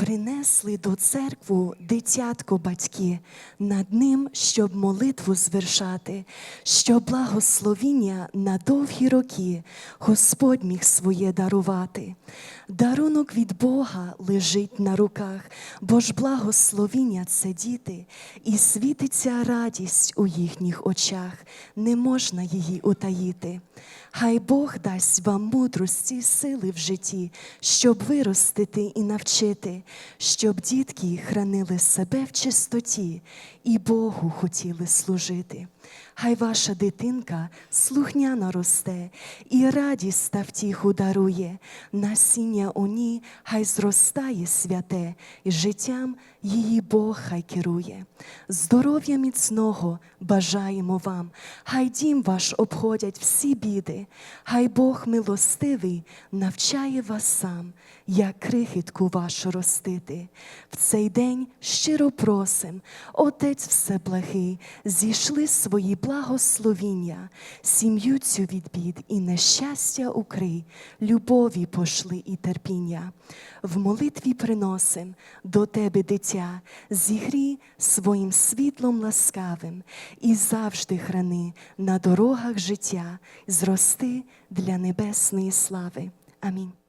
Принесли до церкву дитятко батьки, над ним, щоб молитву звершати, щоб благословіння на довгі роки Господь міг своє дарувати. Дарунок від Бога лежить на руках, бо ж благословіння це діти, і світиться радість у їхніх очах, не можна її утаїти. Хай Бог дасть вам мудрості сили в житті, щоб виростити і навчити, щоб дітки хранили себе в чистоті і Богу хотіли служити. Хай ваша дитинка слухняно росте, і радість та втіху дарує, насіння у ній хай зростає святе, і життям її Бог хай керує. Здоров'я міцного бажаємо вам, хай дім ваш обходять всі біди, хай Бог милостивий навчає вас сам, як крихітку вашу ростити. В цей день щиро просим, Отець Всеблагий, зійшли свої благословіння, сім'ю цю від бід і нещастя укрий, любові пошли і терпіння. В молитві приносим до тебе дитя, зігрій своїм світлом ласкавим і завжди храни на дорогах життя, зрости для небесної слави. Амінь.